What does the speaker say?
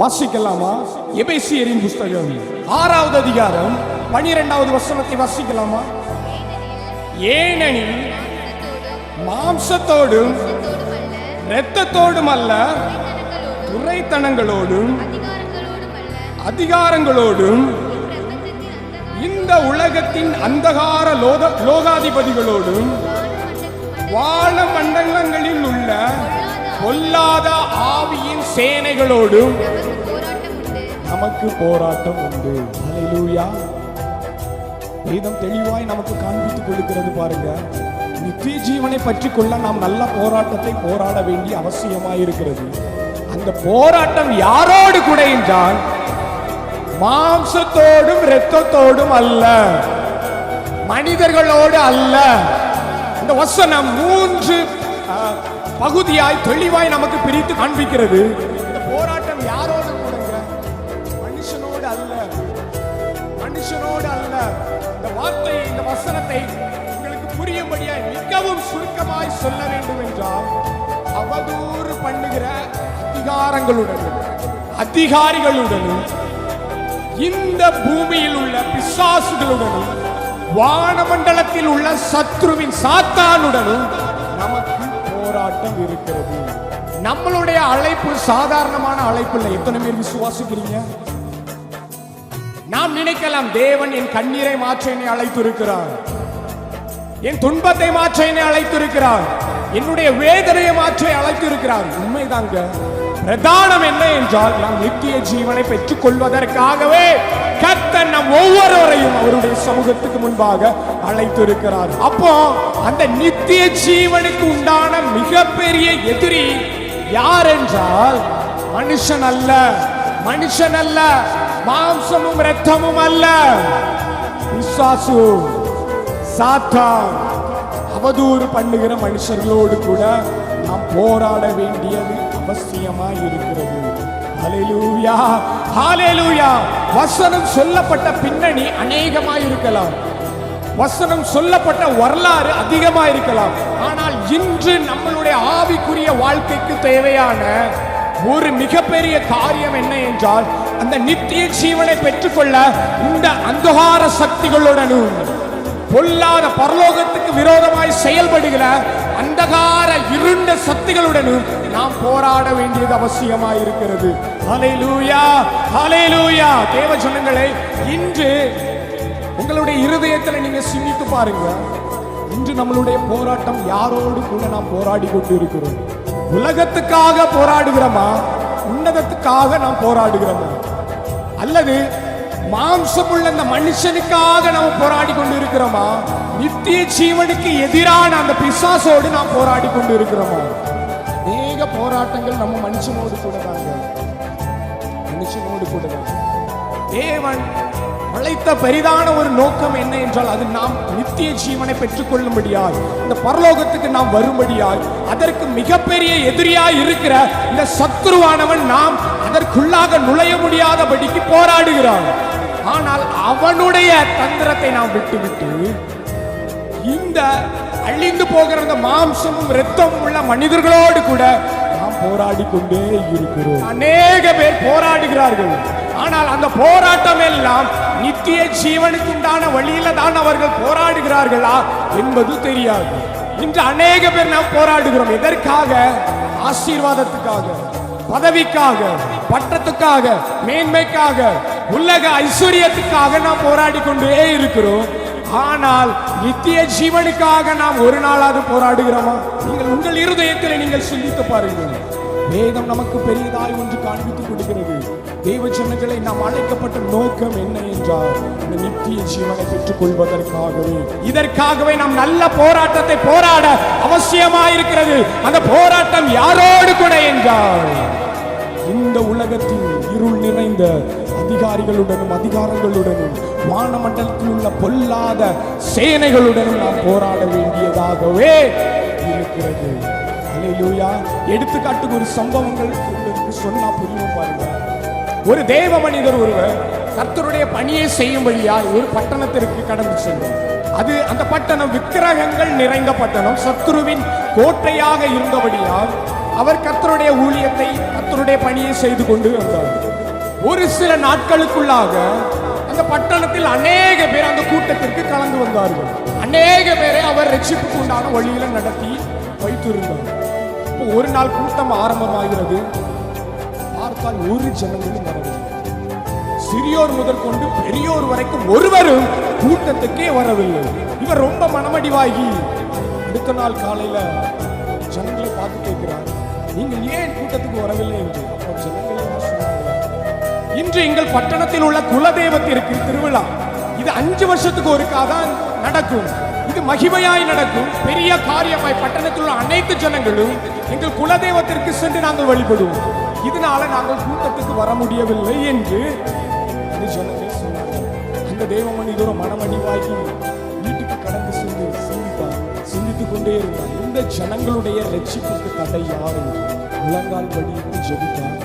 வாசிக்கலாமா? எபேசியரின் புஸ்தகம். ஆறாவது அதிகாரம் பனிரெண்டாவது வசனத்தை வாசிக்கலாமா? ஏனெனில் மாம்சத்தோடும் இரத்தத்தோடும் அல்ல துறைத்தனங்களோடும் அதிகாரங்களோடும் இந்த உலகத்தின் அந்தகார லோக லோகாதிபதிகளோடும் வான மண்டலங்களில் உள்ள பொல்லாத ஆவியின் சேனைகளோடும் நமக்கு போராட்டம் உண்டு. ஹalleluya வேதம் தெளிவாய் நமக்கு காண்பித்துக் கொடுக்கிறது பாருங்க. நித்திய ஜீவனை பற்றி கொள்ள நாம் நல்ல போராட்டத்தை போராட வேண்டிய அவசியமாய் இருக்கிறது. அந்த போராட்டம் யாரோடு கூட என்றால் மாம்சத்தோடும் இரத்தத்தோடும் அல்ல. மனிதர்களோடு அல்ல. இந்த வசனம் மூன்று பகுதியாய் தெளிவாய் நமக்கு பிரித்து காண்பிக்கிறது. இந்த போராட்டம் யாரோடு கூடங்க மனுஷனோடு அல்ல. மனுஷனோடு அல்ல. இந்த வார்த்தை இந்த வசனத்தை உங்களுக்கு புரியும்படியாய் மிகவும் சுருக்கமாய் சொல்ல வேண்டும் என்றால் அவதூறு பண்ணுகிற அதிகாரங்களுடனும் அதிகாரிகளுடனும் இந்த பூமியில் உள்ள பிசாசுகளுடனும் வானமண்டலத்தில் உள்ள சத்ருவின் சாத்தானுடனும் நமக்கு போராட்டம் இருக்கிறது. நம்மளுடைய அழைப்பு சாதாரணமான அழைப்பு இல்லை. எத்தனை பேர் விசுவாசிக்கிறீங்க? நாம் நினைக்கலாம் தேவன் என் கண்ணீரை மாற்ற என்னை அழைத்திருக்கிறார். என் துன்பத்தை மாற்ற என்னை அழைத்திருக்கிறார். என்னுடைய வேதனையை மாற்ற அழைத்திருக்கிறார். உண்மைதாங்க. பிரதானம் என்ன என்றால் நாம் நித்திய ஜீவனை பெற்றுக் கொள்வதற்காகவே கர்த்தன் நம் ஒவ்வொருவரையும் அவருடைய சமூகத்துக்கு முன்பாக அழைத்திருக்கிறார். அப்போ அந்த நித்திய ஜீவனுக்கு உண்டான மிகப்பெரிய எதிரி யார் என்றால் மனுஷன் அல்ல. மனுஷன் அல்ல. மாம்சமும் ரத்தமும் அல்ல. விசுவாசு சாத்தான். அவதூறு பண்ணுகிற மனுஷர்களோடு கூட நாம் போராட வேண்டியது அவசியமாய் இருக்கிறது ஹலெலூயா ஹalleluya. வசனம் சொல்லப்பட்ட பின்னணி அநேகமாய் இருக்கலாம் வசனம் சொல்லப்பட்ட வரலாறு அதிகமாக இருக்கலாம் ஆனால் இன்று நம்மளுடைய ஆவிக்குரிய வாழ்க்கைக்கு தேவையான ஒரு மிகப்பெரிய காரியம் என்ன என்றால் அந்த நித்திய ஜீவனை பெற்றுக்கொள்ள இந்த அந்தகார சக்திகளுடனும் பொல்லாத பரலோகத்துக்கு விரோதமாய் செயல்படுகிற அந்தகார இருண்ட சக்திகளுடனும் நாம் போராட வேண்டியது அவசியமாய் இருக்கிறது. ஹalleluya ஹalleluya. தேவ ஜனங்களை இன்று உங்களுடைய இருதயத்தில் நீங்க சிந்தித்து பாருங்க. இன்று நம்மளுடைய போராட்டம் யாரோடு கூட நாம் போராடி கொண்டு இருக்கிறோம் உலகத்துக்காக போராடுகிறோமா? உன்னதத்துக்காக நாம் போராடுகிறோமா? அல்லது மாம்சமுள்ள அந்த மனுஷனுக்காக நாம் போராடி கொண்டு இருக்கிறோமா நித்திய ஜீவனுக்கு எதிரான அந்த பிசாசோடு நாம் போராடி கொண்டு இருக்கிறோமா அநேக போராட்டங்கள் நம்ம மனுஷனோடு கூட தாங்க மனுஷனோடு கூட தேவன் அழைத்த பெரிதான ஒரு நோக்கம் என்ன என்றால் அது நாம் நித்திய ஜீவனை பெற்றுக்கொள்ளும்படியாய் இந்த பரலோகத்துக்கு நாம் வரும்படியாய் அதற்கு மிகப்பெரிய எதிரியாய் இருக்கிற இந்த சத்ருவானவன் நாம் அதற்குள்ளாக நுழைய முடியாதபடிக்கு போராடுகிறான். ஆனால் அவனுடைய தந்திரத்தை நாம் விட்டுவிட்டு இந்த அழிந்து போகிற அந்த மாம்சமும் ரத்தமும் உள்ள மனிதர்களோடு கூட நாம் போராடி கொண்டே இருக்கிறோம். அநேக பேர் போராடுகிறார்கள். ஆனால் அந்த போராட்டம் எல்லாம் நித்திய ஜீவனுக்கு உண்டான வழியில தான் அவர்கள் போராடுகிறார்களா என்பது தெரியாது. இன்று அநேக பேர் நாம் போராடுகிறோம். எதற்காக? ஆசீர்வாதத்துக்காக பதவிக்காக. பட்டத்துக்காக மேன்மைக்காக உலக ஐஸ்வர்யத்துக்காக நாம் போராடி கொண்டே இருக்கிறோம். ஆனால் நித்திய ஜீவனுக்காக நாம் ஒரு நாளாவது போராடுகிறோமா? நீங்கள் உங்கள் இருதயத்தில் நீங்கள் சிந்தித்து பாருங்கள். வேதம் நமக்கு பெரியதாய் ஒன்று காண்பித்துக் கொடுக்கிறது. தெய்வ ஜனங்களை நாம் அழைக்கப்பட்ட நோக்கம் என்ன என்றால் இந்த நித்திய ஜீவனை பெற்றுக் கொள்வதற்காகவே இதற்காகவே நாம் நல்ல போராட்டத்தை போராட அவசியமாயிருக்கிறது. அந்த போராட்டம் யாரோடு கூட என்றால் இந்த உலகத்தின் இருள் நிறைந்த அதிகாரிகளுடனும் அதிகாரங்களுடனும் வானமண்டலத்தில் உள்ள பொல்லாத சேனைகளுடனும் நாம் போராட வேண்டியதாகவே இருக்கிறது. அலையிலூயா எடுத்துக்காட்டுக்கு ஒரு சம்பவங்கள் உங்களுக்கு சொன்னா புரியும் பாருங்க. ஒரு தேவ மனிதர் ஒருவர் கர்த்தருடைய பணியை செய்யும்படியாய் ஒரு பட்டணத்திற்கு கடந்து சென்றார். அது அந்த பட்டணம் விக்கிரகங்கள் நிறைந்த பட்டணம். சத்ருவின் கோட்டையாக இருந்தபடியால் அவர் கர்த்தருடைய ஊழியத்தை கர்த்தருடைய பணியை செய்து கொண்டு வந்தார். ஒரு சில நாட்களுக்குள்ளாக அந்த பட்டணத்தில் அநேக பேர் அந்த கூட்டத்திற்கு கலந்து வந்தார்கள். அநேக பேரை அவர் ரட்சிப்புக்கு உண்டான வழியில நடத்தி வைத்திருந்தார். இப்போ ஒரு நாள் கூட்டம் ஆரம்பமாகிறது. பார்த்தால் ஒரு ஜனங்களும் வரவில்லை. சிறியோர் முதற்கொண்டு பெரியோர் வரைக்கும் ஒருவரும் கூட்டத்துக்கே வரவில்லை. இவர் ரொம்ப மனமடிவாகி அடுத்த நாள் காலையில ஜனங்களை பார்த்து கேட்கிறார். நீங்கள் ஏன் கூட்டத்துக்கு வரவில்லை என்று? இன்று எங்கள் பட்டணத்தில் உள்ள குலதெய்வத்திற்கு திருவிழா. இது அஞ்சு வருஷத்துக்கு ஒருக்கா தான் நடக்கும். இது மகிமையாய் நடக்கும். பெரிய காரியமாய் பட்டணத்தில் உள்ள அனைத்து ஜனங்களும் எங்கள் குலதெய்வத்திற்கு சென்று நாங்கள் வழிபடுவோம். இதனால நாங்கள் கூட்டத்துக்கு வர முடியவில்லை என்று அந்த ஜனங்கள் சொன்னார்கள். அந்த தெய்வமணி தூரம் மனமடிவாகி வீட்டுக்கு கடந்து சென்று சிந்தித்தார். சிந்தித்துக் கொண்டே இருந்தார். இந்த ஜனங்களுடைய ரட்சிப்புக்கு தடை யாரும் என்று முழங்கால் படியிட்டு ஜெபித்தார்